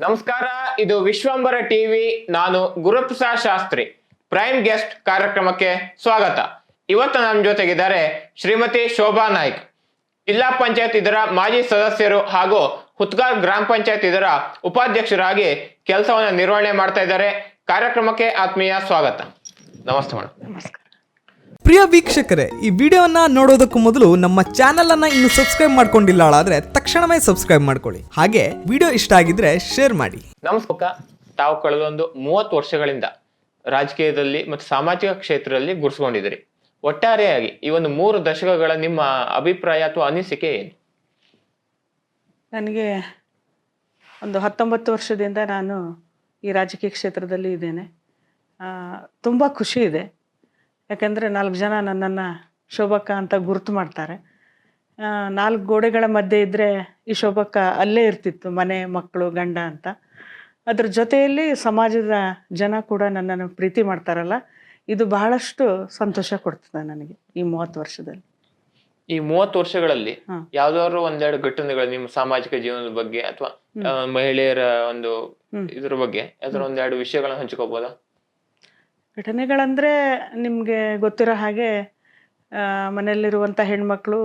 ನಮಸ್ಕಾರ, ಇದು ವಿಶ್ವಂಬರ ಟಿವಿ, ನಾನು ಗುರುಪ್ರಸಾದ್ ಶಾಸ್ತ್ರಿ. ಪ್ರೈಮ್ ಗೆಸ್ಟ್ ಕಾರ್ಯಕ್ರಮಕ್ಕೆ ಸ್ವಾಗತ. ಇವತ್ತು ನಮ್ಮ ಜೊತೆಗಿದ್ದಾರೆ ಶ್ರೀಮತಿ ಶೋಭಾ ನಾಯ್ಕ್. ಜಿಲ್ಲಾ ಪಂಚಾಯತ್ ಇದರ ಮಾಜಿ ಸದಸ್ಯರು ಹಾಗೂ ಹುತ್ಗಾರ್ ಗ್ರಾಮ ಪಂಚಾಯತ್ ಇದರ ಉಪಾಧ್ಯಕ್ಷರಾಗಿ ಕೆಲಸವನ್ನು ನಿರ್ವಹಣೆ ಮಾಡ್ತಾ ಇದ್ದಾರೆ. ಕಾರ್ಯಕ್ರಮಕ್ಕೆ ಆತ್ಮೀಯ ಸ್ವಾಗತ. ನಮಸ್ತೆ ಮೇಡಮ್ ಪ್ರಿಯ ವೀಕ್ಷಕರೇ ಈ ವಿಡಿಯೋನ ನೋಡೋದಕ್ಕೂ ಮೊದಲು ನಮ್ಮ ಚಾನೆಲ್ ಅನ್ನ ಇನ್ನು ಸಬ್ಸ್ಕ್ರೈಬ್ ಮಾಡ್ಕೊಂಡಿಲ್ಲ ಆದ್ರೆ ತಕ್ಷಣವೇ ಸಬ್ಸ್ಕ್ರೈಬ್ ಮಾಡ್ಕೊಳ್ಳಿ. ಹಾಗೆ ವಿಡಿಯೋ ಇಷ್ಟ ಆಗಿದ್ರೆ ಶೇರ್ ಮಾಡಿ. ನಮಸ್ಕಾರ. ತಾವು ಕಳೆದೊಂದು ಮೂವತ್ತು ವರ್ಷಗಳಿಂದ ರಾಜಕೀಯದಲ್ಲಿ ಮತ್ತು ಸಾಮಾಜಿಕ ಕ್ಷೇತ್ರದಲ್ಲಿ ಗುರುಸ್ಕೊಂಡಿದ್ದೀರಿ ಒಟ್ಟಾರೆಯಾಗಿ ಈ ಒಂದು ಮೂರು ದಶಕಗಳ ನಿಮ್ಮ ಅಭಿಪ್ರಾಯ ಅಥವಾ ಅನಿಸಿಕೆ ಏನು? ನನಗೆ ಒಂದು ಹತ್ತೊಂಬತ್ತು ವರ್ಷದಿಂದ ನಾನು ಈ ರಾಜಕೀಯ ಕ್ಷೇತ್ರದಲ್ಲಿ ಇದ್ದೇನೆ. ತುಂಬ ಖುಷಿ ಇದೆ. ಯಾಕೆಂದರೆ ನಾಲ್ಕು ಜನ ನನ್ನನ್ನು ಶೋಭಕ್ಕ ಅಂತ ಗುರುತು ಮಾಡ್ತಾರೆ. ನಾಲ್ಕು ಗೋಡೆಗಳ ಮಧ್ಯೆ ಇದ್ದರೆ ಈ ಶೋಭಕ್ಕ ಅಲ್ಲೇ ಇರ್ತಿತ್ತು ಮನೆ ಮಕ್ಕಳು ಗಂಡ ಅಂತ. ಅದ್ರ ಜೊತೆಯಲ್ಲಿ ಸಮಾಜದ ಜನ ಕೂಡ ನನ್ನನ್ನು ಪ್ರೀತಿ ಮಾಡ್ತಾರಲ್ಲ ಇದು ಬಹಳಷ್ಟು ಸಂತೋಷ ಕೊಡ್ತದೆ ನನಗೆ ಈ ಮೂವತ್ತು ವರ್ಷದಲ್ಲಿ. ಈ ಮೂವತ್ತು ವರ್ಷಗಳಲ್ಲಿ. ಯಾವ್ದಾದ್ರು ಒಂದೆರಡು ಘಟನೆಗಳು ನಿಮ್ಮ ಸಾಮಾಜಿಕ ಜೀವನದ ಬಗ್ಗೆ ಅಥವಾ ಮಹಿಳೆಯರ ಒಂದು. ಇದ್ರ ಬಗ್ಗೆ ಯಾವ್ದಾದ್ರು ಒಂದೆರಡು ವಿಷಯಗಳನ್ನ ಹಂಚ್ಕೋಬೋದಾ? ಘಟನೆಗಳಂದರೆ ನಿಮಗೆ ಗೊತ್ತಿರೋ ಹಾಗೆ ಮನೆಯಲ್ಲಿರುವಂಥ ಹೆಣ್ಮಕ್ಳು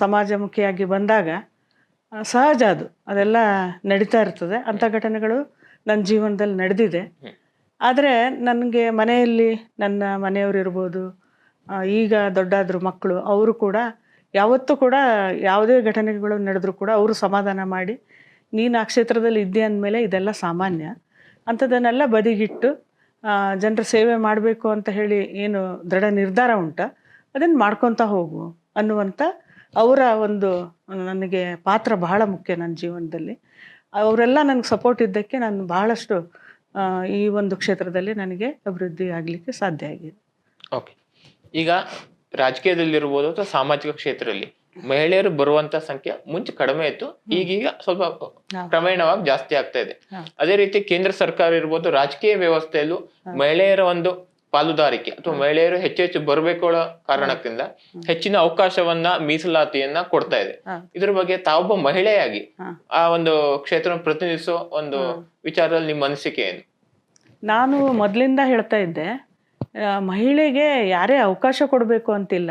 ಸಮಾಜಮುಖಿಯಾಗಿ ಬಂದಾಗ ಸಹಜ ಅದು. ಅದೆಲ್ಲ ನಡೀತಾ ಇರ್ತದೆ. ಅಂಥ ಘಟನೆಗಳು ನನ್ನ ಜೀವನದಲ್ಲಿ ನಡೆದಿದೆ. ಆದರೆ ನನಗೆ ಮನೆಯಲ್ಲಿ ನನ್ನ ಮನೆಯವರು ಇರ್ಬೋದು ಈಗ ದೊಡ್ಡಾದ್ರು ಮಕ್ಕಳು, ಅವರು ಕೂಡ ಯಾವತ್ತೂ ಕೂಡ ಯಾವುದೇ ಘಟನೆಗಳು ನಡೆದರೂ ಕೂಡ ಅವರು ಸಮಾಧಾನ ಮಾಡಿ, ನೀನು ಆ ಕ್ಷೇತ್ರದಲ್ಲಿ ಇದ್ದೆ ಅಂದಮೇಲೆ ಇದೆಲ್ಲ ಸಾಮಾನ್ಯ ಅಂಥದ್ದನ್ನೆಲ್ಲ ಬದಿಗಿಟ್ಟು ಜನರ ಸೇವೆ ಮಾಡಬೇಕು ಅಂತ ಹೇಳಿ ಏನು ದೃಢ ನಿರ್ಧಾರ ಉಂಟ, ಅದನ್ನು ಮಾಡ್ಕೊತಾ ಹೋಗು ಅನ್ನುವಂಥ ಅವರ ಒಂದು, ನನಗೆ ಪಾತ್ರ ಬಹಳ ಮುಖ್ಯ ನನ್ನ ಜೀವನದಲ್ಲಿ. ಅವರೆಲ್ಲ ನನಗೆ ಸಪೋರ್ಟ್ ಇದ್ದಕ್ಕೆ ನಾನು ಬಹಳಷ್ಟು ಈ ಒಂದು ಕ್ಷೇತ್ರದಲ್ಲಿ ನನಗೆ ಅಭಿವೃದ್ಧಿ ಆಗಲಿಕ್ಕೆ ಸಾಧ್ಯ ಆಗಿದೆ. ಓಕೆ ಈಗ ರಾಜಕೀಯದಲ್ಲಿರ್ಬೋದು ಅಥವಾ ಸಾಮಾಜಿಕ ಕ್ಷೇತ್ರದಲ್ಲಿ ಮಹಿಳೆಯರು ಬರುವಂತ ಸಂಖ್ಯೆ ಮುಂಚೆ ಕಡಿಮೆ ಇತ್ತು. ಈಗೀಗ ಸ್ವಲ್ಪ ಕ್ರಮೇಣವಾಗಿ ಜಾಸ್ತಿ ಆಗ್ತಾ ಇದೆ. ಅದೇ ರೀತಿ ಕೇಂದ್ರ ಸರ್ಕಾರ ಇರ್ಬೋದು ರಾಜಕೀಯ ವ್ಯವಸ್ಥೆಯಲ್ಲೂ ಮಹಿಳೆಯರ ಒಂದು ಪಾಲುದಾರಿಕೆ ಅಥವಾ ಮಹಿಳೆಯರು ಹೆಚ್ಚು ಹೆಚ್ಚು ಬರಬೇಕು ಕಾರಣದಿಂದ ಕಾರಣಕ್ಕಿಂತ ಹೆಚ್ಚಿನ ಅವಕಾಶವನ್ನ ಮೀಸಲಾತಿಯನ್ನ ಕೊಡ್ತಾ ಇದೆ. ಇದ್ರ ಬಗ್ಗೆ ತಾವೊಬ್ಬ ಮಹಿಳೆಯಾಗಿ ಆ ಒಂದು ಕ್ಷೇತ್ರ ಪ್ರತಿನಿಧಿಸೋ ಒಂದು ವಿಚಾರದಲ್ಲಿ ನಿಮ್ಮ ಅನಿಸಿಕೆ ಏನು? ನಾನು ಮೊದಲಿಂದ ಹೇಳ್ತಾ ಇದ್ದೆ ಮಹಿಳೆಗೆ ಯಾರೇ ಅವಕಾಶ ಕೊಡಬೇಕು ಅಂತಿಲ್ಲ.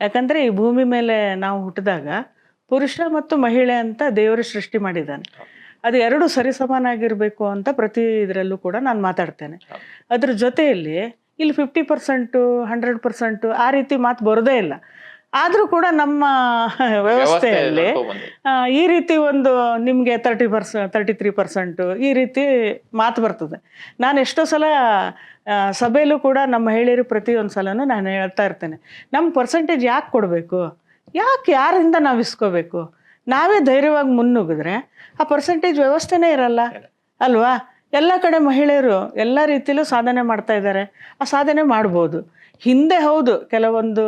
ಯಾಕಂದರೆ ಈ ಭೂಮಿ ಮೇಲೆ ನಾವು ಹುಟ್ಟಿದಾಗ ಪುರುಷ ಮತ್ತು ಮಹಿಳೆ ಅಂತ ದೇವರು ಸೃಷ್ಟಿ ಮಾಡಿದ್ದಾನೆ. ಅದು ಎರಡು ಸರಿಸಮಾನಾಗಿರಬೇಕು ಅಂತ ಪ್ರತಿ ಇದರಲ್ಲೂ ಕೂಡ ನಾನು ಮಾತಾಡ್ತೇನೆ. ಅದ್ರ ಜೊತೆಯಲ್ಲಿ ಇಲ್ಲಿ ಫಿಫ್ಟಿ ಪರ್ಸೆಂಟು ಹಂಡ್ರೆಡ್ ಪರ್ಸೆಂಟು ಆ ರೀತಿ ಮಾತು ಬರೋದೇ ಇಲ್ಲ. ಆದರೂ ಕೂಡ ನಮ್ಮ ವ್ಯವಸ್ಥೆಯಲ್ಲಿ ಈ ರೀತಿ ಒಂದು ನಿಮಗೆ thirty per thirty three percent ಈ ರೀತಿ ಮಾತು ಬರ್ತದೆ. ನಾನು ಎಷ್ಟೋ ಸಲ ಸಭೆಯಲ್ಲೂ ಕೂಡ ನಮ್ಮ ಮಹಿಳೆಯರು ಪ್ರತಿಯೊಂದು ಸಲನೂ ನಾನು ಹೇಳ್ತಾ ಇರ್ತೇನೆ. ನಮ್ಮ ಪರ್ಸೆಂಟೇಜ್ ಯಾಕೆ ಕೊಡಬೇಕು? ಯಾಕೆ ಯಾರಿಂದ ನಾವು ಇಸ್ಕೋಬೇಕು? ನಾವೇ ಧೈರ್ಯವಾಗಿ ಮುನ್ನುಗ್ಗಿದ್ರೆ ಆ ಪರ್ಸೆಂಟೇಜ್ ವ್ಯವಸ್ಥೆನೇ ಇರಲ್ಲ. ಅಲ್ವಾ? ಎಲ್ಲ ಕಡೆ ಮಹಿಳೆಯರು ಎಲ್ಲ ರೀತಿಯಲ್ಲೂ ಸಾಧನೆ ಮಾಡ್ತಾ ಇದ್ದಾರೆ. ಆ ಸಾಧನೆ ಮಾಡ್ಬೋದು. ಹಿಂದೆ ಹೌದು, ಕೆಲವೊಂದು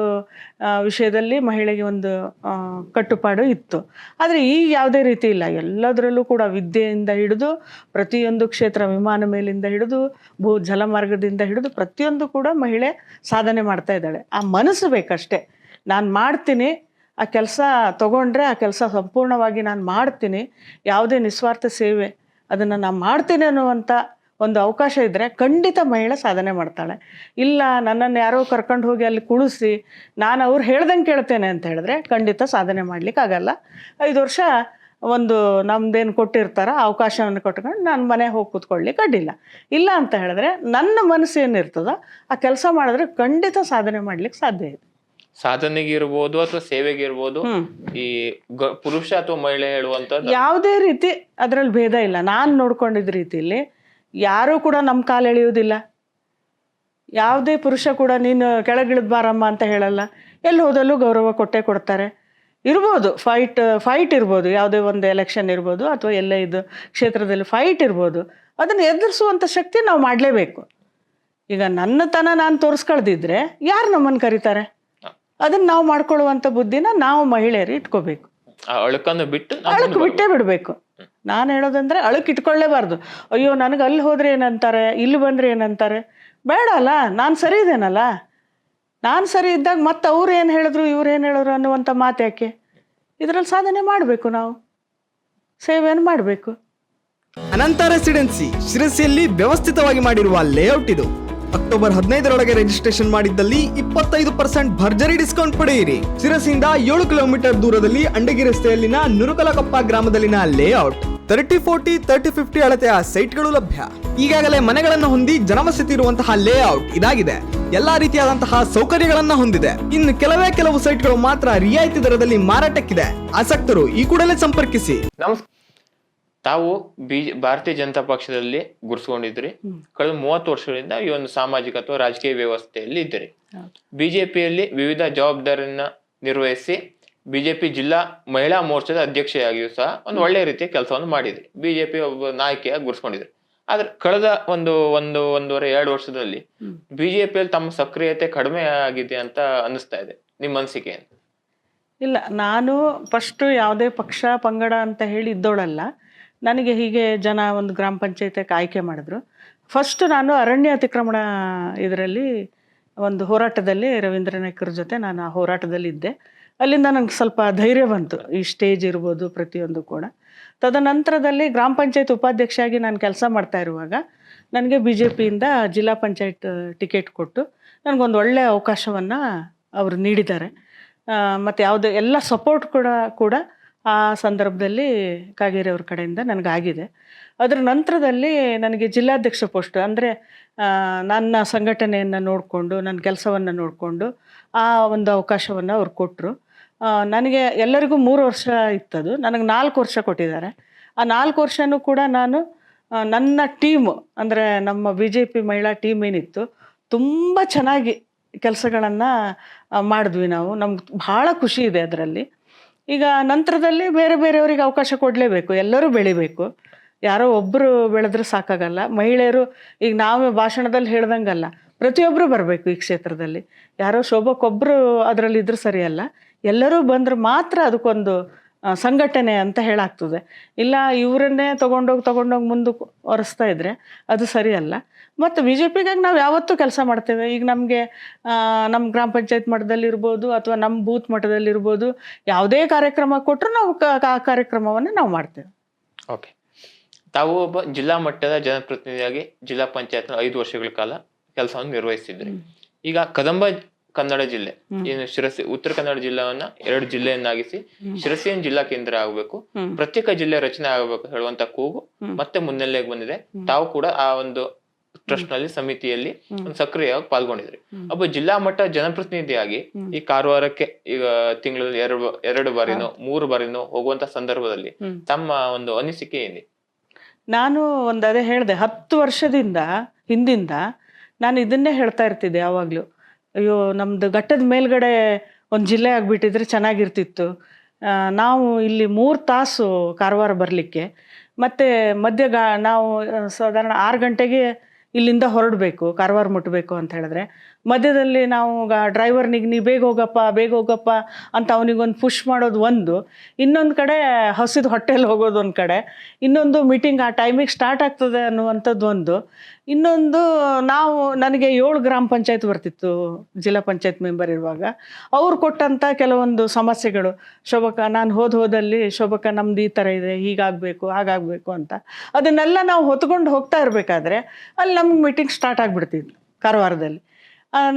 ವಿಷಯದಲ್ಲಿ ಮಹಿಳೆಗೆ ಒಂದು ಕಟ್ಟುಪಾಡು ಇತ್ತು. ಆದರೆ ಈಗ ಯಾವುದೇ ರೀತಿ ಇಲ್ಲ. ಎಲ್ಲದರಲ್ಲೂ ಕೂಡ ವಿದ್ಯೆಯಿಂದ ಹಿಡಿದು, ಪ್ರತಿಯೊಂದು ಕ್ಷೇತ್ರ ವಿಮಾನ ಮೇಲಿಂದ ಹಿಡಿದು, ಭೂ, ಜಲಮಾರ್ಗದಿಂದ ಹಿಡಿದು ಪ್ರತಿಯೊಂದು ಕೂಡ ಮಹಿಳೆ ಸಾಧನೆ ಮಾಡ್ತಾ ಇದ್ದಾಳೆ. ಆ ಮನಸ್ಸು ಬೇಕಷ್ಟೇ. ನಾನು ಮಾಡ್ತೀನಿ, ಆ ಕೆಲಸ ತಗೊಂಡ್ರೆ ಆ ಕೆಲಸ ಸಂಪೂರ್ಣವಾಗಿ ನಾನು ಮಾಡ್ತೀನಿ, ಯಾವುದೇ ನಿಸ್ವಾರ್ಥ ಸೇವೆ, ಅದನ್ನು ನಾನು ಮಾಡ್ತೀನಿ ಅನ್ನುವಂಥ ಒಂದು ಅವಕಾಶ ಇದ್ದರೆ ಖಂಡಿತ ಮಹಿಳೆ ಸಾಧನೆ ಮಾಡ್ತಾಳೆ. ಇಲ್ಲ ನನ್ನನ್ನು ಯಾರೋ ಕರ್ಕೊಂಡು ಹೋಗಿ ಅಲ್ಲಿ ಕುಳಿಸಿ ನಾನು ಅವ್ರು ಹೇಳ್ದಂಗೆ ಕೇಳ್ತೇನೆ ಅಂತ ಹೇಳಿದ್ರೆ ಖಂಡಿತ ಸಾಧನೆ ಮಾಡ್ಲಿಕ್ಕೆ ಆಗಲ್ಲ. ಐದು ವರ್ಷ ಒಂದು ನಮ್ದೇನು ಕೊಟ್ಟಿರ್ತಾರ ಅವಕಾಶವನ್ನು ಕೊಟ್ಕೊಂಡು ನಾನು ಮನೆ ಹೋಗಿ ಕೂತ್ಕೊಳ್ಳಿಕ್ಕೆ ಅಡ್ಡಿಲ್ಲ. ಇಲ್ಲ ಅಂತ ಹೇಳಿದ್ರೆ ನನ್ನ ಮನಸ್ಸು ಏನಿರ್ತದೋ ಆ ಕೆಲಸ ಮಾಡಿದ್ರೆ ಖಂಡಿತ ಸಾಧನೆ ಮಾಡ್ಲಿಕ್ಕೆ ಸಾಧ್ಯ ಇದೆ. ಸಾಧನೆಗೆ ಇರ್ಬೋದು ಅಥವಾ ಸೇವೆಗೆ ಇರ್ಬೋದು ಈ ಪುರುಷ ಅಥವಾ ಮಹಿಳೆ ಹೇಳುವಂತ ಯಾವುದೇ ರೀತಿ ಅದರಲ್ಲಿ ಭೇದ ಇಲ್ಲ. ನಾನು ನೋಡ್ಕೊಂಡಿದ್ದ ರೀತಿಯಲ್ಲಿ ಯಾರೂ ಕೂಡ ನಮ್ಮ ಕಾಲು ಎಳೆಯುವುದಿಲ್ಲ. ಯಾವುದೇ ಪುರುಷ ಕೂಡ ನೀನು ಕೆಳಗಿಳಿದ ಬಾರಮ್ಮ ಅಂತ ಹೇಳಲ್ಲ. ಎಲ್ಲಿ ಹೋದಲ್ಲೂ ಗೌರವ ಕೊಟ್ಟೇ ಕೊಡ್ತಾರೆ. ಇರ್ಬೋದು ಫೈಟ್ ಫೈಟ್ ಇರ್ಬೋದು ಯಾವುದೇ ಒಂದು ಎಲೆಕ್ಷನ್ ಇರ್ಬೋದು ಅಥವಾ ಎಲ್ಲ ಇದು ಕ್ಷೇತ್ರದಲ್ಲಿ ಫೈಟ್ ಇರ್ಬೋದು. ಅದನ್ನು ಎದುರಿಸುವಂಥ ಶಕ್ತಿ ನಾವು ಮಾಡಲೇಬೇಕು. ಈಗ ನನ್ನತನ ನಾನು ತೋರಿಸ್ಕೊಳ್ದಿದ್ರೆ ಯಾರು ನಮ್ಮನ್ನು ಕರೀತಾರೆ? ಅದನ್ನು ನಾವು ಮಾಡ್ಕೊಳ್ಳುವಂಥ ಬುದ್ಧಿನ ನಾವು ಮಹಿಳೆಯರು ಇಟ್ಕೋಬೇಕು. ಅಳಕನ್ನು ಬಿಟ್ಟು ಅಳಕ್ ಬಿಟ್ಟೇ ಬಿಡಬೇಕು. ನಾನು ಹೇಳೋದಂದರೆ ಅಳಕ್ಕೆ ಇಟ್ಕೊಳ್ಳೇಬಾರ್ದು. ಅಯ್ಯೋ, ನನಗೆ ಅಲ್ಲಿ ಹೋದರೆ ಏನಂತಾರೆ? ಇಲ್ಲಿ ಬಂದರೆ ಏನಂತಾರೆ? ಬೇಡ ಅಲ್ಲ ನಾನು ಸರಿ ಇದ್ದೇನಲ್ಲ? ನಾನು ಸರಿ ಇದ್ದಾಗ ಮತ್ತೆ ಅವ್ರು ಏನು ಹೇಳಿದ್ರು, ಇವ್ರು ಏನು ಹೇಳಿದ್ರು ಅನ್ನುವಂಥ ಮಾತು ಯಾಕೆ? ಇದರಲ್ಲಿ ಸಾಧನೆ ಮಾಡಬೇಕು ನಾವು. ಸೇವೆಯನ್ನು ಮಾಡಬೇಕು? ಅನಂತ ರೆಸಿಡೆನ್ಸಿ ಶಿರಸಿಯಲ್ಲಿ ವ್ಯವಸ್ಥಿತವಾಗಿ ಮಾಡಿರುವ ಲೇಔಟ್ ಇದು. ಅಕ್ಟೋಬರ್ ಹದಿನೈದರೊಳಗೆ ರಿಜಿಸ್ಟ್ರೇಷನ್ ಮಾಡಿದ್ದಲ್ಲಿ ಇಪ್ಪತ್ತೈದು ಪರ್ಸೆಂಟ್ ಭರ್ಜರಿ ಡಿಸ್ಕೌಂಟ್ ಪಡೆಯಿರಿ. ಶಿರಸಿಯಿಂದ ಏಳು ಕಿಲೋಮೀಟರ್ ದೂರದಲ್ಲಿ ಅಂಡಗಿ ರಸ್ತೆಯಲ್ಲಿನ ನುರುಕಲಕಪ್ಪ ಗ್ರಾಮದಲ್ಲಿನ layout thirty forty thirty fifty ಅಳತೆಯ ಸೈಟ್ಗಳು ಲಭ್ಯ. ಈಗಾಗಲೇ ಮನೆಗಳನ್ನು ಹೊಂದಿ ಜನವಸತಿ ಇರುವಂತಹ ಲೇಔಟ್ ಇದಾಗಿದೆ. ಎಲ್ಲಾ ರೀತಿಯಾದಂತಹ ಸೌಕರ್ಯಗಳನ್ನ ಹೊಂದಿದೆ. ಇನ್ನು ಕೆಲವೇ ಕೆಲವು ಸೈಟ್ಗಳು ಮಾತ್ರ ರಿಯಾಯಿತಿ ದರದಲ್ಲಿ ಮಾರಾಟಕ್ಕಿದೆ. ಆಸಕ್ತರು ಈ ಕೂಡಲೇ ಸಂಪರ್ಕಿಸಿ. ನಮಸ್ ತಾವು ಬಿಜೆ ಭಾರತೀಯ ಜನತಾ ಪಕ್ಷದಲ್ಲಿ ಗುರುಸ್ಕೊಂಡಿದ್ರಿ ಕಳೆದ ಮೂವತ್ತು ವರ್ಷಗಳಿಂದ ಈ ಒಂದು ಸಾಮಾಜಿಕ ಅಥವಾ ರಾಜಕೀಯ ವ್ಯವಸ್ಥೆಯಲ್ಲಿ ಇದ್ದೀರಿ. ಬಿಜೆಪಿಯಲ್ಲಿ ವಿವಿಧ ಜವಾಬ್ದಾರಿಯನ್ನ ನಿರ್ವಹಿಸಿ ಬಿಜೆಪಿ ಜಿಲ್ಲಾ ಮಹಿಳಾ ಮೋರ್ಚಾದ ಅಧ್ಯಕ್ಷೆಯಾಗಿಯೂ ಸಹ ಒಂದು ಒಳ್ಳೆ ರೀತಿಯ ಕೆಲಸವನ್ನು ಮಾಡಿದ್ರು ಬಿಜೆಪಿ ಒಬ್ಬ ನಾಯಕಿಯಾಗಿ ಗುರುಸ್ಕೊಂಡಿದ್ರು ಆದ್ರೆ ಕಳೆದ ಒಂದು ಒಂದು ಒಂದೂವರೆ ಎರಡು ವರ್ಷದಲ್ಲಿ. ಬಿಜೆಪಿಯಲ್ಲಿ ತಮ್ಮ ಸಕ್ರಿಯತೆ ಕಡಿಮೆ ಆಗಿದೆ ಅಂತ ಅನಿಸ್ತಾ ಇದೆ ನಿಮ್ಮ ಅನಿಸಿಕೆ ಇಲ್ಲ ನಾನು ಫಸ್ಟು ಯಾವುದೇ ಪಕ್ಷ ಪಂಗಡ ಅಂತ ಹೇಳಿ ಇದ್ದೋಳಲ್ಲ. ನನಗೆ ಹೀಗೆ ಜನ ಒಂದು ಗ್ರಾಮ ಪಂಚಾಯತಿಗೆ ಆಯ್ಕೆ ಮಾಡಿದ್ರು. ಫಸ್ಟ್ ನಾನು ಅರಣ್ಯ ಅತಿಕ್ರಮಣ ಇದರಲ್ಲಿ ಒಂದು ಹೋರಾಟದಲ್ಲಿ ರವೀಂದ್ರ ನಾಯ್ಕರ ಜೊತೆ ನಾನು ಆ ಹೋರಾಟದಲ್ಲಿ ಇದ್ದೆ. ಅಲ್ಲಿಂದ ನನಗೆ ಸ್ವಲ್ಪ ಧೈರ್ಯ ಬಂತು. ಈ ಸ್ಟೇಜ್ ಇರ್ಬೋದು ಪ್ರತಿಯೊಂದು ಕೂಡ. ತದನಂತರದಲ್ಲಿ ಗ್ರಾಮ ಪಂಚಾಯತ್ ಉಪಾಧ್ಯಕ್ಷೆಯಾಗಿ ನಾನು ಕೆಲಸ ಮಾಡ್ತಾ ಇರುವಾಗ ನನಗೆ ಬಿ ಜೆ ಪಿಯಿಂದ ಜಿಲ್ಲಾ ಪಂಚಾಯತ್ ಟಿಕೆಟ್ ಕೊಟ್ಟು ನನಗೊಂದು ಒಳ್ಳೆಯ ಅವಕಾಶವನ್ನು ಅವರು ನೀಡಿದ್ದಾರೆ. ಮತ್ತು ಯಾವುದೇ ಎಲ್ಲ ಸಪೋರ್ಟ್ ಕೂಡ ಕೂಡ ಆ ಸಂದರ್ಭದಲ್ಲಿ ಕಾಗೇರಿ ಅವ್ರ ಕಡೆಯಿಂದ ನನಗಾಗಿದೆ. ಅದರ ನಂತರದಲ್ಲಿ ನನಗೆ ಜಿಲ್ಲಾಧ್ಯಕ್ಷ ಪೋಸ್ಟ್ ಅಂದರೆ ನನ್ನ ಸಂಘಟನೆಯನ್ನು ನೋಡಿಕೊಂಡು ನನ್ನ ಕೆಲಸವನ್ನು ನೋಡಿಕೊಂಡು ಆ ಒಂದು ಅವಕಾಶವನ್ನು ಅವ್ರು ಕೊಟ್ಟರು ನನಗೆ ಎಲ್ಲರಿಗೂ ಮೂರು ವರ್ಷ ಇತ್ತದು. ನನಗೆ ನಾಲ್ಕು ವರ್ಷ ಕೊಟ್ಟಿದ್ದಾರೆ. ಆ ನಾಲ್ಕು ವರ್ಷನೂ ಕೂಡ ನಾನು ನನ್ನ ಟೀಮ್, ಅಂದರೆ ನಮ್ಮ ಬಿ ಜೆ ಪಿ ಮಹಿಳಾ ಟೀಮ್ ಏನಿತ್ತು, ತುಂಬ ಚೆನ್ನಾಗಿ ಕೆಲಸಗಳನ್ನು ಮಾಡಿದ್ವಿ ನಾವು. ನಮ್ಗೆ ಭಾಳ ಖುಷಿ ಇದೆ ಅದರಲ್ಲಿ. ಈಗ ನಂತರದಲ್ಲಿ ಬೇರೆ ಬೇರೆಯವರಿಗೆ ಅವಕಾಶ ಕೊಡಲೇಬೇಕು. ಎಲ್ಲರೂ ಬೆಳಿಬೇಕು. ಯಾರೋ ಒಬ್ಬರು ಬೆಳೆದ್ರೆ ಸಾಕಾಗಲ್ಲ. ಮಹಿಳೆಯರು, ಈಗ ನಾವು ಭಾಷಣದಲ್ಲಿ ಹೇಳ್ದಂಗಲ್ಲ. ಪ್ರತಿಯೊಬ್ಬರು ಬರಬೇಕು ಈ ಕ್ಷೇತ್ರದಲ್ಲಿ. ಯಾರೋ ಶೋಭಕ್ಕೊಬ್ಬರು ಅದರಲ್ಲಿ ಇದ್ರೆ ಸರಿಯಲ್ಲ. ಎಲ್ಲರೂ ಬಂದ್ರೆ ಮಾತ್ರ ಅದಕ್ಕೊಂದು ಸಂಘಟನೆ ಅಂತ ಹೇಳಾಗ್ತದೆ. ಇಲ್ಲ ಇವರನ್ನೇ ತೊಗೊಂಡೋಗಿ ತೊಗೊಂಡೋಗಿ ಮುಂದಕ್ಕೆ ಒರೆಸ್ತಾ ಇದ್ರೆ ಅದು ಸರಿಯಲ್ಲ. ಮತ್ತು ಬಿ ಜೆ ಪಿಗಾಗಿ ನಾವು ಯಾವತ್ತೂ ಕೆಲಸ ಮಾಡ್ತೇವೆ. ಈಗ ನಮಗೆ ನಮ್ಮ ಗ್ರಾಮ ಪಂಚಾಯತ್ ಮಟ್ಟದಲ್ಲಿರ್ಬೋದು ಅಥವಾ ನಮ್ಮ ಬೂತ್ ಮಟ್ಟದಲ್ಲಿರ್ಬೋದು ಯಾವುದೇ ಕಾರ್ಯಕ್ರಮ ಕೊಟ್ಟರು ನಾವು ಆ ಕಾರ್ಯಕ್ರಮವನ್ನು ನಾವು ಮಾಡ್ತೇವೆ. ಓಕೆ. ತಾವು ಒಬ್ಬ ಜಿಲ್ಲಾ ಮಟ್ಟದ ಜನಪ್ರತಿನಿಧಿಯಾಗಿ ಜಿಲ್ಲಾ ಪಂಚಾಯತ್ನ ಐದು ವರ್ಷಗಳ ಕಾಲ ಕೆಲಸವನ್ನು ನಿರ್ವಹಿಸಿದ್ರಿ ಈಗ ಕದಂಬ ಕನ್ನಡ ಜಿಲ್ಲೆ. ಏನು ಶಿರಸಿ ಉತ್ತರ ಕನ್ನಡ ಜಿಲ್ಲೆಯನ್ನ ಎರಡು ಜಿಲ್ಲೆಯನ್ನಾಗಿಸಿ ಶಿರಸಿಯನ್ ಜಿಲ್ಲಾ ಕೇಂದ್ರ ಆಗಬೇಕು. ಪ್ರತ್ಯೇಕ ಜಿಲ್ಲೆ ರಚನೆ ಆಗಬೇಕು ಹೇಳುವಂತ ಕೂಗು. ಮತ್ತೆ ಮುನ್ನೆಲೆಗೆ ಬಂದಿದೆ. ತಾವು ಕೂಡ ಆ ಒಂದು ಟ್ರಸ್ಟ್ನಲ್ಲಿ ಸಮಿತಿಯಲ್ಲಿ ಒಂದು ಸಕ್ರಿಯವಾಗಿ ಪಾಲ್ಗೊಂಡಿದ್ರಿ. ಒಬ್ಬ ಜಿಲ್ಲಾ ಮಟ್ಟ ಜನಪ್ರತಿನಿಧಿಯಾಗಿ ಈ ಕಾರವಾರಕ್ಕೆ ಈಗ ತಿಂಗಳಲ್ಲಿ ಎರಡು ಎರಡು ಬಾರಿನೋ ಮೂರು ಬಾರಿನೋ ಹೋಗುವಂತ ಸಂದರ್ಭದಲ್ಲಿ ತಮ್ಮ ಒಂದು ಅನಿಸಿಕೆ ಏನಿ? ನಾನು ಒಂದು ಅದೇ ಹೇಳಿದೆ ಹತ್ತು ವರ್ಷದಿಂದ ಹಿಂದಿಂದ ನಾನು ಇದನ್ನೇ ಹೇಳ್ತಾ ಇರ್ತಿದ್ದೆ ಯಾವಾಗಲೂ. ಅಯ್ಯೋ ನಮ್ಮದು ಘಟ್ಟದ ಮೇಲ್ಗಡೆ ಒಂದು ಜಿಲ್ಲೆ ಆಗಿಬಿಟ್ಟಿದ್ರೆ ಚೆನ್ನಾಗಿರ್ತಿತ್ತು. ನಾವು ಇಲ್ಲಿ ಮೂರು ತಾಸು ಕಾರವಾರ ಬರಲಿಕ್ಕೆ. ಮತ್ತು ಮಧ್ಯ ಗಾ, ನಾವು ಸಾಧಾರಣ ಆರು ಗಂಟೆಗೆ ಇಲ್ಲಿಂದ ಹೊರಡಬೇಕು, ಕಾರವಾರ ಮುಟ್ಟಬೇಕು ಅಂತ ಹೇಳಿದ್ರೆ. ಮಧ್ಯದಲ್ಲಿ ನಾವು ಡ್ರೈವರ್ನಿಗೆ ನೀ ಬೇಗ ಹೋಗಪ್ಪ ಬೇಗ ಹೋಗಪ್ಪ ಅಂತ ಅವನಿಗೊಂದು ಪುಷ್ ಮಾಡೋದು ಒಂದು. ಇನ್ನೊಂದು ಕಡೆ ಹಸಿದ ಹೊಟ್ಟೆಲಿ ಹೋಗೋದು ಒಂದು ಕಡೆ. ಇನ್ನೊಂದು ಮೀಟಿಂಗ್ ಆ ಟೈಮಿಗೆ ಸ್ಟಾರ್ಟ್ ಆಗ್ತದೆ ಅನ್ನುವಂಥದ್ದು ಒಂದು. ಇನ್ನೊಂದು ನಾವು, ನನಗೆ ಏಳು ಗ್ರಾಮ ಪಂಚಾಯತ್ ಬರ್ತಿತ್ತು, ಜಿಲ್ಲಾ ಪಂಚಾಯತ್ ಮೆಂಬರ್ ಇರುವಾಗ. ಅವ್ರು ಕೊಟ್ಟಂಥ ಕೆಲವೊಂದು ಸಮಸ್ಯೆಗಳು. ಶೋಭಕ, ನಾನು ಹೋದ ಹೋದಲ್ಲಿ ಶೋಭಕ ನಮ್ದು ಈ ಥರ ಇದೆ ಹೀಗಾಗಬೇಕು ಹಾಗಾಗಬೇಕು ಅಂತ. ಅದನ್ನೆಲ್ಲ ನಾವು ಹೊತ್ಕೊಂಡು ಹೋಗ್ತಾ ಇರಬೇಕಾದ್ರೆ ಅಲ್ಲಿ ನಮ್ಗೆ ಮೀಟಿಂಗ್ ಸ್ಟಾರ್ಟ್ ಆಗಿಬಿಡ್ತಿದ್ವಿ ಕಾರವಾರದಲ್ಲಿ.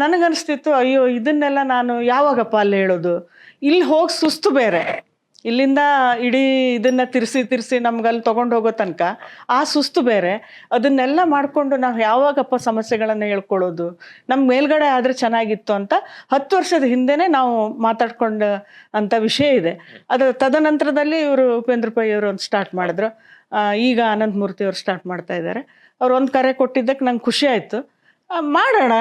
ನನಗನ್ನಿಸ್ತಿತ್ತು ಅಯ್ಯೋ, ಇದನ್ನೆಲ್ಲ ನಾನು ಯಾವಾಗಪ್ಪ ಅಲ್ಲಿ ಹೇಳೋದು? ಇಲ್ಲಿ ಹೋಗಿ ಸುಸ್ತು ಬೇರೆ. ಇಲ್ಲಿಂದ ಇಡೀ ಇದನ್ನ ತಿರ್ಸಿ ತಿರ್ಸಿ ನಮ್ಗಲ್ಲಿ ತೊಗೊಂಡು ಹೋಗೋ ತನಕ ಆ ಸುಸ್ತು ಬೇರೆ. ಅದನ್ನೆಲ್ಲ ಮಾಡಿಕೊಂಡು ನಾವು ಯಾವಾಗಪ್ಪ ಸಮಸ್ಯೆಗಳನ್ನು ಹೇಳ್ಕೊಳ್ಳೋದು? ನಮ್ಮ ಮೇಲ್ಗಡೆ ಆದರೆ ಚೆನ್ನಾಗಿತ್ತು ಅಂತ ಹತ್ತು ವರ್ಷದ ಹಿಂದೆನೇ ನಾವು ಮಾತಾಡ್ಕೊಂಡು ಅಂತ ವಿಷಯ ಇದೆ. ಅದು ತದನಂತರದಲ್ಲಿ ಇವರು ಉಪೇಂದ್ರ ಪೈ ಅವರು ಒಂದು ಸ್ಟಾರ್ಟ್ ಮಾಡಿದ್ರು. ಈಗ ಅನಂತ ಮೂರ್ತಿ ಅವರು ಸ್ಟಾರ್ಟ್ ಮಾಡ್ತಾ ಇದ್ದಾರೆ ಅವ್ರು ಒಂದು ಕರೆ ಕೊಟ್ಟಿದ್ದಕ್ಕೆ ನಂಗೆ ಖುಷಿ ಆಯಿತು. ಮಾಡೋಣ.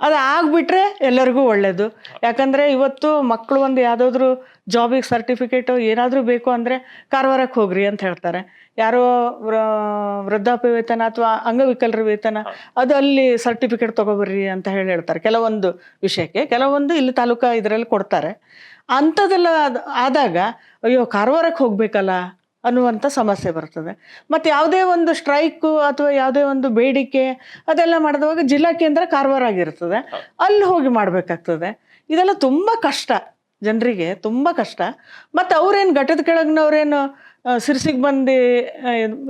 ಅದು ಆಗಿಬಿಟ್ರೆ ಎಲ್ಲರಿಗೂ ಒಳ್ಳೆಯದು ಯಾಕಂದರೆ ಇವತ್ತು ಮಕ್ಕಳು ಒಂದು ಯಾವುದಾದ್ರೂ ಜಾಬಿಗೆ ಸರ್ಟಿಫಿಕೇಟು ಏನಾದರೂ ಬೇಕು ಅಂದರೆ ಕಾರವಾರಕ್ಕೆ ಹೋಗ್ರಿ ಅಂತ ಹೇಳ್ತಾರೆ. ಯಾರೋ ವೃದ್ಧಾಪ್ಯ ವೇತನ ಅಥವಾ ಅಂಗವಿಕಲರ ವೇತನ, ಅದು ಅಲ್ಲಿ ಸರ್ಟಿಫಿಕೇಟ್ ತೊಗೊಬರ್ರಿ ಅಂತ ಹೇಳಿ ಹೇಳ್ತಾರೆ. ಕೆಲವೊಂದು ವಿಷಯಕ್ಕೆ, ಕೆಲವೊಂದು ಇಲ್ಲಿ ತಾಲೂಕಾ ಇದರಲ್ಲಿ ಕೊಡ್ತಾರೆ. ಅಂಥದ್ದೆಲ್ಲ ಆದ್- ಆದಾಗ, ಅಯ್ಯೋ, ಕಾರವಾರಕ್ಕೆ ಹೋಗಬೇಕಲ್ಲ? ಅನ್ನುವಂಥ ಸಮಸ್ಯೆ ಬರ್ತದೆ. ಮತ್ತು ಯಾವುದೇ ಒಂದು ಸ್ಟ್ರೈಕು ಅಥವಾ ಯಾವುದೇ ಒಂದು ಬೇಡಿಕೆ ಅದೆಲ್ಲ ಮಾಡಿದವಾಗ ಜಿಲ್ಲಾ ಕೇಂದ್ರ ಕಾರವಾರ ಆಗಿರ್ತದೆ. ಅಲ್ಲಿ ಹೋಗಿ ಮಾಡಬೇಕಾಗ್ತದೆ. ಇದೆಲ್ಲ ತುಂಬ ಕಷ್ಟ. ಜನರಿಗೆ ತುಂಬ ಕಷ್ಟ. ಮತ್ತು ಅವ್ರೇನು ಘಟದ ಕೆಳಗಿನವ್ರೇನು ಸಿರ್ಸಿಗೆ ಬಂದು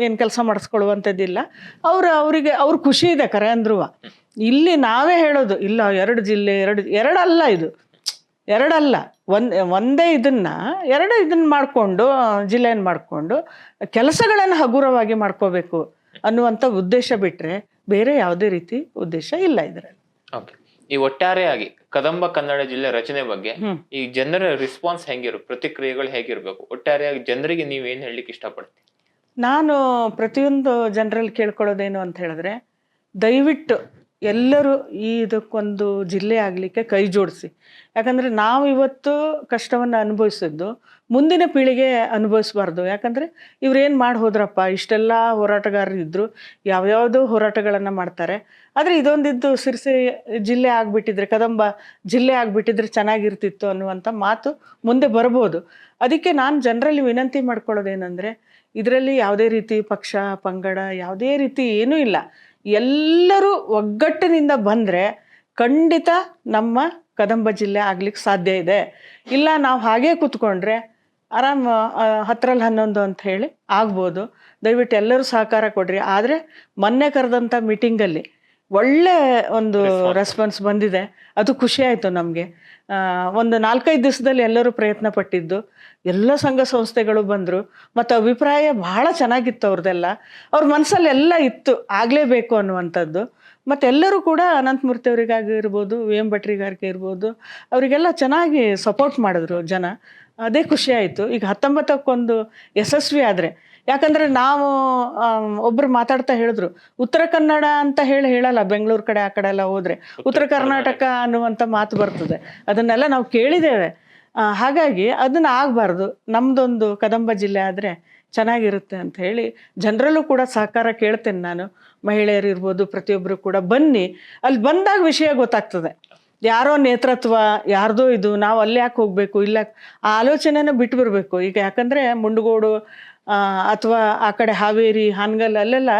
ಏನು ಕೆಲಸ ಮಾಡಿಸ್ಕೊಳ್ಳುವಂಥದ್ದಿಲ್ಲ. ಅವರು, ಅವರಿಗೆ, ಅವ್ರ ಖುಷಿ ಇದೆ ಕರೆ ಅಂದ್ರೂ ಇಲ್ಲಿ ನಾವೇ ಹೇಳೋದು, ಇಲ್ಲ, ಎರಡು ಜಿಲ್ಲೆ, ಎರಡು, ಎರಡಲ್ಲ ಇದು. ಎರಡಲ್ಲ. ಒಂದ್ ಒಂದೇ ಇದನ್ನ ಎರಡು ಇದನ್ನ ಮಾಡಿಕೊಂಡು ಜಿಲ್ಲೆಯನ್ನು ಮಾಡಿಕೊಂಡು ಕೆಲಸಗಳನ್ನು ಹಗುರವಾಗಿ ಮಾಡ್ಕೋಬೇಕು ಅನ್ನುವಂಥ ಉದ್ದೇಶ ಬಿಟ್ಟರೆ ಬೇರೆ ಯಾವುದೇ ರೀತಿ ಉದ್ದೇಶ ಇಲ್ಲ ಇದರಲ್ಲಿ. ಓಕೆ. ಈ ಒಟ್ಟಾರೆಯಾಗಿ ಕದಂಬ ಕನ್ನಡ ಜಿಲ್ಲೆ ರಚನೆ ಬಗ್ಗೆ ಹ್ಮ್. ಈ ಜನರ ರಿಸ್ಪಾನ್ಸ್ ಹೆಂಗಿರು ಪ್ರತಿಕ್ರಿಯೆಗಳು ಹೇಗಿರ್ಬೇಕು? ಒಟ್ಟಾರೆಯಾಗಿ ಜನರಿಗೆ ನೀವು ಏನ್ ಹೇಳಲಿಕ್ಕೆ ಇಷ್ಟಪಡ್ತೀವಿ ನಾನು ಪ್ರತಿಯೊಂದು ಜನರಲ್ಲಿ ಕೇಳ್ಕೊಳ್ಳೋದೇನು ಅಂತ ಹೇಳಿದ್ರೆ ದಯವಿಟ್ಟು ಎಲ್ಲರೂ ಈ ಇದಕ್ಕೊಂದು ಜಿಲ್ಲೆ ಆಗಲಿಕ್ಕೆ ಕೈ ಜೋಡಿಸಿ. ಯಾಕಂದರೆ ನಾವು ಇವತ್ತು ಕಷ್ಟವನ್ನು ಅನುಭವಿಸಿದ್ದು ಮುಂದಿನ ಪೀಳಿಗೆ ಅನುಭವಿಸ್ಬಾರ್ದು. ಯಾಕಂದರೆ ಇವ್ರೇನು ಮಾಡಿ ಹೋದ್ರಪ್ಪ? ಇಷ್ಟೆಲ್ಲ ಹೋರಾಟಗಾರರು ಇದ್ದರು ಯಾವ್ಯಾವುದೋ ಹೋರಾಟಗಳನ್ನು ಮಾಡ್ತಾರೆ. ಆದರೆ ಇದೊಂದಿದ್ದು ಸಿರ್ಸಿ ಜಿಲ್ಲೆ ಆಗಿಬಿಟ್ಟಿದ್ರೆ, ಕದಂಬ ಜಿಲ್ಲೆ ಆಗಿಬಿಟ್ಟಿದ್ರೆ ಚೆನ್ನಾಗಿರ್ತಿತ್ತು ಅನ್ನುವಂಥ ಮಾತು ಮುಂದೆ ಬರ್ಬೋದು. ಅದಕ್ಕೆ ನಾನು ಜನರಲ್ಲಿ ವಿನಂತಿ ಮಾಡ್ಕೊಳ್ಳೋದೇನೆಂದರೆ, ಇದರಲ್ಲಿ ಯಾವುದೇ ರೀತಿ ಪಕ್ಷ, ಪಂಗಡ, ಯಾವುದೇ ರೀತಿ ಏನೂ ಇಲ್ಲ. ಎಲ್ಲರೂ ಒಗ್ಗಟ್ಟಿನಿಂದ ಬಂದರೆ ಖಂಡಿತ ನಮ್ಮ ಕದಂಬ ಜಿಲ್ಲೆ ಆಗ್ಲಿಕ್ಕೆ ಸಾಧ್ಯ ಇದೆ. ಇಲ್ಲ ನಾವು ಹಾಗೇ ಕೂತ್ಕೊಂಡ್ರೆ ಆರಾಮ್ ಹತ್ತರಲ್ಲಿ ಹನ್ನೊಂದು ಅಂತ ಹೇಳಿ ಆಗ್ಬೋದು. ದಯವಿಟ್ಟು ಎಲ್ಲರೂ ಸಹಕಾರ ಕೊಡ್ರಿ. ಆದರೆ ಮೊನ್ನೆ ಕರೆದಂಥ ಮೀಟಿಂಗಲ್ಲಿ ಒಳ್ಳೆ ಒಂದು ರೆಸ್ಪಾನ್ಸ್ ಬಂದಿದೆ. ಅದು ಖುಷಿ ಆಯಿತು ನಮಗೆ. ಒಂದು ನಾಲ್ಕೈದು ದಿವಸದಲ್ಲಿ ಎಲ್ಲರೂ ಪ್ರಯತ್ನ ಪಟ್ಟಿದ್ದು. ಎಲ್ಲ ಸಂಘ ಸಂಸ್ಥೆಗಳು ಬಂದರು. ಮತ್ತು ಅಭಿಪ್ರಾಯ ಬಹಳ ಚೆನ್ನಾಗಿತ್ತು ಅವ್ರದ್ದೆಲ್ಲ ಅವ್ರ ಮನಸ್ಸಲ್ಲೆಲ್ಲ ಇತ್ತು. ಆಗಲೇಬೇಕು ಅನ್ನುವಂಥದ್ದು. ಮತ್ತು ಎಲ್ಲರೂ ಕೂಡ ಅನಂತಮೂರ್ತಿ ಅವರಿಗಾಗಿರ್ಬೋದು ವಿ ಎಂ ಭಟ್ರಿಗಾರಿಗೆ ಇರ್ಬೋದು ಅವರಿಗೆಲ್ಲ ಚೆನ್ನಾಗಿ ಸಪೋರ್ಟ್ ಮಾಡಿದ್ರು ಜನ. ಅದೇ ಖುಷಿ ಆಯಿತು. ಈಗ ಹತ್ತೊಂಬತ್ತಕ್ಕೊಂದು ಯಶಸ್ವಿ ಆದರೆ. ಯಾಕಂದರೆ ನಾವು ಒಬ್ರು ಮಾತಾಡ್ತಾ ಹೇಳಿದ್ರು ಉತ್ತರ ಕನ್ನಡ ಅಂತ ಹೇಳಿ ಹೇಳಲ್ಲ ಬೆಂಗಳೂರು ಕಡೆ ಆ ಕಡೆ ಎಲ್ಲ ಹೋದ್ರೆ. ಉತ್ತರ ಕರ್ನಾಟಕ ಅನ್ನುವಂಥ ಮಾತು ಬರ್ತದೆ. ಅದನ್ನೆಲ್ಲ ನಾವು ಕೇಳಿದ್ದೇವೆ. ಹಾಗಾಗಿ ಅದನ್ನ ಆಗಬಾರ್ದು. ನಮ್ದೊಂದು ಕದಂಬ ಜಿಲ್ಲೆ ಆದರೆ ಚೆನ್ನಾಗಿರುತ್ತೆ ಅಂತ ಹೇಳಿ ಜನರಲ್ಲೂ ಕೂಡ ಸಹಕಾರ ಕೇಳ್ತೇನೆ ನಾನು. ಮಹಿಳೆಯರು ಇರ್ಬೋದು ಪ್ರತಿಯೊಬ್ಬರು ಕೂಡ ಬನ್ನಿ. ಅಲ್ಲಿ ಬಂದಾಗ ವಿಷಯ ಗೊತ್ತಾಗ್ತದೆ. ಯಾರೋ ನೇತೃತ್ವ ಯಾರ್ದೋ ಇದು ನಾವು ಅಲ್ಲಿ ಯಾಕೆ ಹೋಗಬೇಕು? ಇಲ್ಲ ಆ ಆಲೋಚನೆನ ಬಿಟ್ಟು ಬರಬೇಕು ಈಗ ಯಾಕಂದರೆ ಮುಂಡಗೋಡು ಅಥವಾ ಆ ಕಡೆ ಹಾವೇರಿ ಹಾನಗಲ್ ಅಲ್ಲೆಲ್ಲ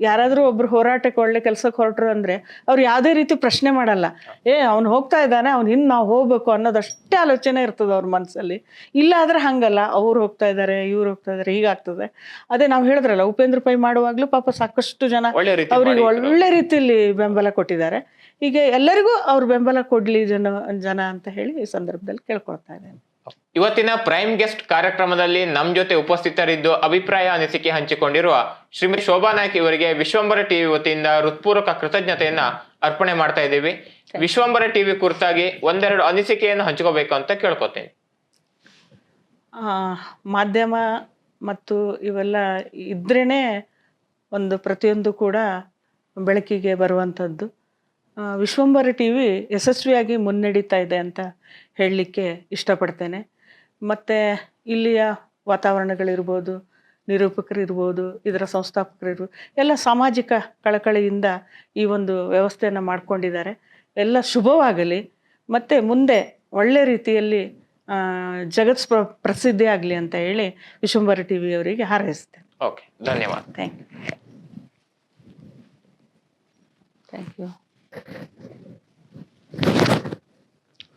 ಯಾರಾದರೂ ಒಬ್ರು ಹೋರಾಟಕ್ಕೆ ಒಳ್ಳೆ ಕೆಲಸಕ್ಕೆ ಹೊರಟ್ರು ಅಂದರೆ ಅವ್ರು ಯಾವುದೇ ರೀತಿ ಪ್ರಶ್ನೆ ಮಾಡಲ್ಲ. ಏ ಅವ್ನು ಹೋಗ್ತಾ ಇದ್ದಾನೆ ಅವ್ನು ಹಿಂದೆ ನಾವು ಹೋಗ್ಬೇಕು ಅನ್ನೋದಷ್ಟೇ ಆಲೋಚನೆ ಇರ್ತದೆ ಅವ್ರ ಮನಸ್ಸಲ್ಲಿ ಇಲ್ಲ ಆದರೆ ಹಂಗಲ್ಲ ಅವ್ರು ಹೋಗ್ತಾ ಇದ್ದಾರೆ ಇವ್ರು ಹೋಗ್ತಾ ಇದ್ದಾರೆ ಹೀಗಾಗ್ತದೆ ಅದೇ ನಾವು ಹೇಳಿದ್ರಲ್ಲ ಉಪೇಂದ್ರ ಪೈ ಮಾಡುವಾಗಲೂ ಪಾಪ ಸಾಕಷ್ಟು ಜನ ಅವ್ರಿಗೆ ಒಳ್ಳೆ ರೀತಿಯಲ್ಲಿ ಬೆಂಬಲ ಕೊಟ್ಟಿದ್ದಾರೆ. ಈಗ ಎಲ್ಲರಿಗೂ ಅವ್ರ ಬೆಂಬಲ ಕೊಡ್ಲಿ ಜನ ಜನ ಅಂತ ಹೇಳಿ ಈ ಸಂದರ್ಭದಲ್ಲಿ ಕೇಳ್ಕೊಳ್ತಾ ಇದ್ದೇನೆ. ಇವತ್ತಿನ ಪ್ರೈಮ್ ಗೆಸ್ಟ್ ಕಾರ್ಯಕ್ರಮದಲ್ಲಿ ನಮ್ಮ ಜೊತೆ ಉಪಸ್ಥಿತರಿದ್ದು ಅಭಿಪ್ರಾಯ ಅನಿಸಿಕೆ ಹಂಚಿಕೊಂಡಿರುವ ಶ್ರೀಮತಿ ಶೋಭಾ ನಾಯ್ಕ್ ಇವರಿಗೆ ವಿಶ್ವಂಬರ ಟಿವಿ ವತಿಯಿಂದ ಹೃತ್ಪೂರ್ವಕ ಕೃತಜ್ಞತೆಯನ್ನ ಅರ್ಪಣೆ ಮಾಡ್ತಾ ಇದ್ದೀವಿ. ವಿಶ್ವಂಬರ ಟಿವಿ ಕುರಿತಾಗಿ ಒಂದೆರಡು ಅನಿಸಿಕೆಯನ್ನು ಹಂಚ್ಕೋಬೇಕು ಅಂತ ಕೇಳ್ಕೊತೀನಿ. ಆ, ಮಾಧ್ಯಮ ಮತ್ತು ಇವೆಲ್ಲ ಇದ್ರೇ ಒಂದು ಪ್ರತಿಯೊಂದು ಕೂಡ ಬೆಳಕಿಗೆ ಬರುವಂಥದ್ದು. ವಿಶ್ವಂಬರ ಟಿ ವಿ ಯಶಸ್ವಿಯಾಗಿ ಮುನ್ನಡೀತಾ ಇದೆ ಅಂತ ಹೇಳಲಿಕ್ಕೆ ಇಷ್ಟಪಡ್ತೇನೆ. ಮತ್ತು ಇಲ್ಲಿಯ ವಾತಾವರಣಗಳಿರ್ಬೋದು ನಿರೂಪಕರಿರ್ಬೋದು ಇದರ ಸಂಸ್ಥಾಪಕರಿರ್ಬೋದು ಎಲ್ಲ ಸಾಮಾಜಿಕ ಕಳಕಳಿಯಿಂದ ಈ ಒಂದು ವ್ಯವಸ್ಥೆಯನ್ನು ಮಾಡ್ಕೊಂಡಿದ್ದಾರೆ. ಎಲ್ಲ ಶುಭವಾಗಲಿ. ಮತ್ತು ಮುಂದೆ ಒಳ್ಳೆ ರೀತಿಯಲ್ಲಿ ಜಗತ್ ಪ್ರ ಪ್ರಸಿದ್ಧಿ ಆಗಲಿ ಅಂತ ಹೇಳಿ ವಿಶ್ವಂಬರ ಟಿ ವಿಯವರಿಗೆ ಹಾರೈಸ್ತೇನೆ ಓಕೆ ಧನ್ಯವಾದ. Thank you. Thank you.